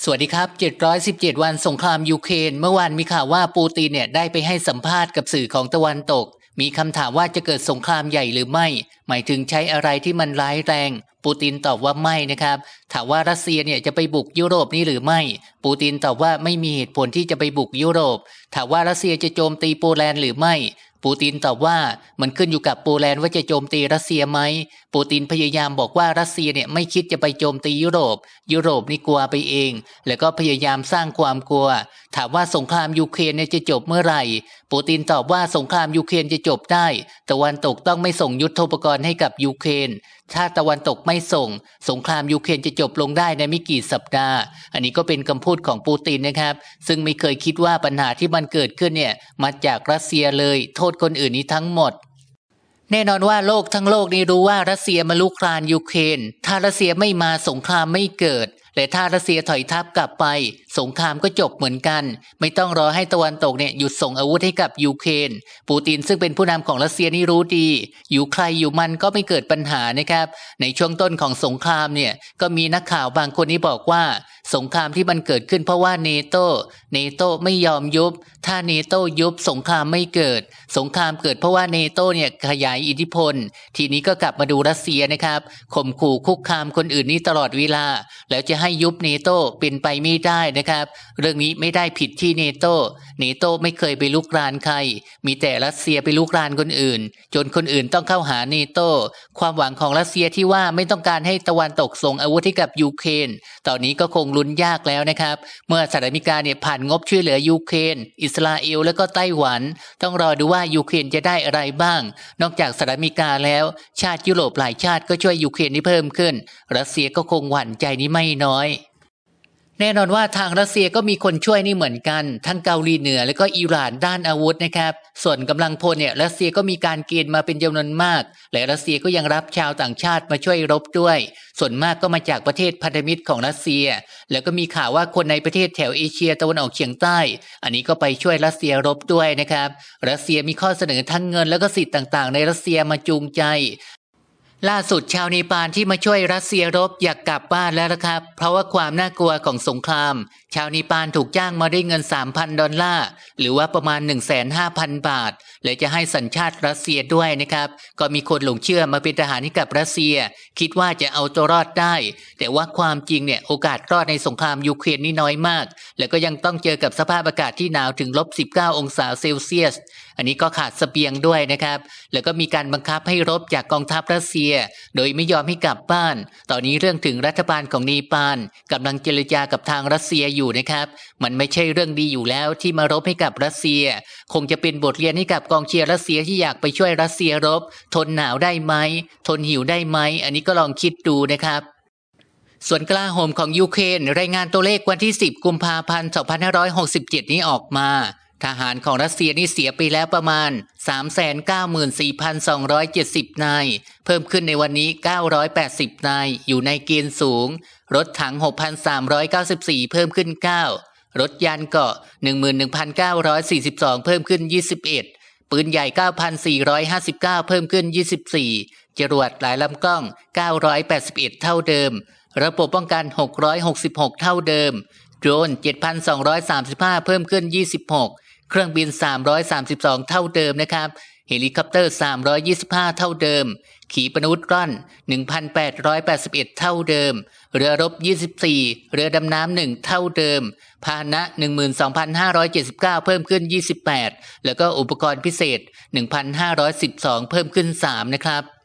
สวัสดีครับ 717 วันสงครามยูเครน เมื่อวานมีข่าวว่าปูตินเนี่ยได้ไปให้สัมภาษณ์กับสื่อของตะวันตก มีคำถามว่าจะเกิดสงครามใหญ่หรือไม่ หมายถึงใช้อะไรที่มันร้ายแรง ปูตินตอบว่าไม่นะครับ ถามว่ารัสเซียเนี่ยจะไปบุกยุโรปนี้หรือไม่ ปูตินตอบว่าไม่มีเหตุผลที่จะไปบุกยุโรป ถามว่ารัสเซียจะโจมตีโปแลนด์หรือไม่ ปูตินตอบว่ามันขึ้นอยู่กับโปแลนด์ว่าจะโจมตีรัสเซียไหมปูตินพยายามบอกว่ารัสเซียเนี่ยไม่คิดจะไปโจมตียุโรป ยุโรปนี่กลัวไปเอง แล้วก็พยายามสร้างความกลัว ถามว่าสงครามยูเครนจะจบเมื่อไหร่ ปูตินตอบว่าสงครามยูเครนจะจบได้ ตะวันตกต้องไม่ส่งยุทธปกรณ์ให้กับยูเครน ถ้าตะวันตกไม่ส่ง สงครามยูเครนจะจบลงได้ในไม่กี่สัปดาห์ อันนี้ก็เป็นคำพูดของปูตินนะครับ ซึ่งไม่เคยคิดว่าปัญหาที่มันเกิดขึ้นเนี่ยมาจากรัสเซียเลย โทษคนอื่นนี้ทั้งหมดแน่นอนว่าโลกทั้งโลกนี้รู้ว่ารัสเซียมาลุกรานยูเครน ถ้ารัสเซียไม่มาสงครามไม่เกิด และถ้ารัสเซียถอยทัพกลับไป สงครามก็จบเหมือนกัน ไม่ต้องรอให้ตะวันตกเนี่ยหยุดส่งอาวุธให้กับยูเครนปูตินซึ่งเป็นผู้นำของรัสเซียนี่รู้ดี อยู่ใครอยู่มันก็ไม่เกิดปัญหานะครับ ในช่วงต้นของสงครามเนี่ยก็มีนักข่าวบางคนที่บอกว่า สงครามที่มันเกิดขึ้นเพราะว่าเนโตเนโตไม่ยอมยุบ ถ้าเนโตยุบสงครามไม่เกิด สงครามเกิดเพราะว่าเนโตเนี่ยขยายอิทธิพล ทีนี้ก็กลับมาดูรัสเซียนะครับข่มขู่คุกคามคนอื่นนี้ตลอดเวลาแล้วจะให้ยุบเนโตเป็นไปไม่ได้นะครับ เรื่องนี้ไม่ได้ผิดที่เนโตเนโตไม่เคยไปลุกรานใคร มีแต่รัสเซียไปลุกรานคนอื่น จนคนอื่นต้องเข้าหาเนโต ความหวังของรัสเซียที่ว่าไม่ต้องการให้ตะวันตกส่งอาวุธให้กับยูเครน ตอนนี้ก็คงลุ้นยากแล้วนะครับ เมื่อสหรัฐอเมริกาเนี่ยผ่านงบช่วยเหลือยูเครน อิสราเอลและก็ไต้หวัน ต้องรอดูว่ายูเครนจะได้อะไรบ้าง นอกจากสหรัฐอเมริกาแล้ว ชาติยุโรปหลายชาติก็ช่วยยูเครนนี้เพิ่มขึ้น รัสเซียก็คงหวั่นใจนี้ไม่น้อย แน่นอนว่าทางรัสเซียก็มีคนช่วยนี่เหมือนกัน ทั้งเกาหลีเหนือและก็อิหร่านด้านอาวุธนะครับ ส่วนกำลังพลเนี่ยรัสเซียก็มีการเกณฑ์มาเป็นจำนวนมาก และรัสเซียก็ยังรับชาวต่างชาติมาช่วยรบด้วย ส่วนมากก็มาจากประเทศพันธมิตรของรัสเซีย แล้วก็มีข่าวว่าคนในประเทศแถวเอเชียตะวันออกเฉียงใต้ อันนี้ก็ไปช่วยรัสเซียรบด้วยนะครับ รัสเซียมีข้อเสนอทั้งเงิน แล้วก็สิทธิ์ต่างๆ ในรัสเซียมาจูงใจ ล่าสุดชาวเนปาลที่มาช่วยรัสเซียรบอยากกลับบ้านแล้วนะครับ เพราะว่าความน่ากลัวของสงคราม ชาวเนปาลถูกจ้างมาได้เงิน 3,000 ดอลลาร์หรือว่าประมาณ 15,000 บาทและจะให้สัญชาติรัสเซียด้วยนะครับ ก็มีคนหลงเชื่อมาเป็นทหารให้กับรัสเซีย คิดว่าจะเอาตัวรอดได้ แต่ว่าความจริงเนี่ยโอกาสรอดในสงครามยูเครนนี่น้อยมาก แล้วก็ยังต้องเจอกับสภาพอากาศที่หนาวถึงลบ19 องศาเซลเซียสอันนี้ก็ขาดสเสบียงด้วยนะครับ แล้วก็มีการบังคับให้รบจากกองทัพรัสเซีย โดยไม่ยอมให้กลับบ้าน ตอนนี้เรื่องถึงรัฐบาลของเนปาลกำลังเจรจากับทางรัสเซียอยู่นะครับ มันไม่ใช่เรื่องดีอยู่แล้วที่มารบให้กับรัสเซีย คงจะเป็นบทเรียนให้กับกองเชียร์รัสเซียที่อยากไปช่วยรัสเซียรบ ทนหนาวได้ไหมทนหิวได้ไหมอันนี้ก็ลองคิดดูนะครับส่วนกลาโหมของยูเครนรายงานตัวเลขวันที่ 10 กุมภาพันธ์ 2567 นี้ออกมา ทหารของรัสเซียนี่เสียไปแล้วประมาณ 394,270 นาย เพิ่มขึ้นในวันนี้ 980 นาย อยู่ในเกณฑ์สูง รถถัง 6,394 เพิ่มขึ้น 9 รถยานเกาะ 11,942 เพิ่มขึ้น 21 ปืนใหญ่ 9,459 เพิ่มขึ้น 24 จรวดหลายลำกล้อง 981 เท่าเดิม ระบบป้องกัน 666 เท่าเดิมโดรน7,235 เพิ่มขึ้น 26 เครื่องบิน 332 เท่าเดิมนะครับ เฮลิคอปเตอร์ 325 เท่าเดิม ขีปนาวุธร่อน 1,881 เท่าเดิม เรือรบ 24 เรือดำน้ำ 1 เท่าเดิม พาหนะ 12,579 เพิ่มขึ้น 28 แล้วก็อุปกรณ์พิเศษ 1,512 เพิ่มขึ้น 3 นะครับ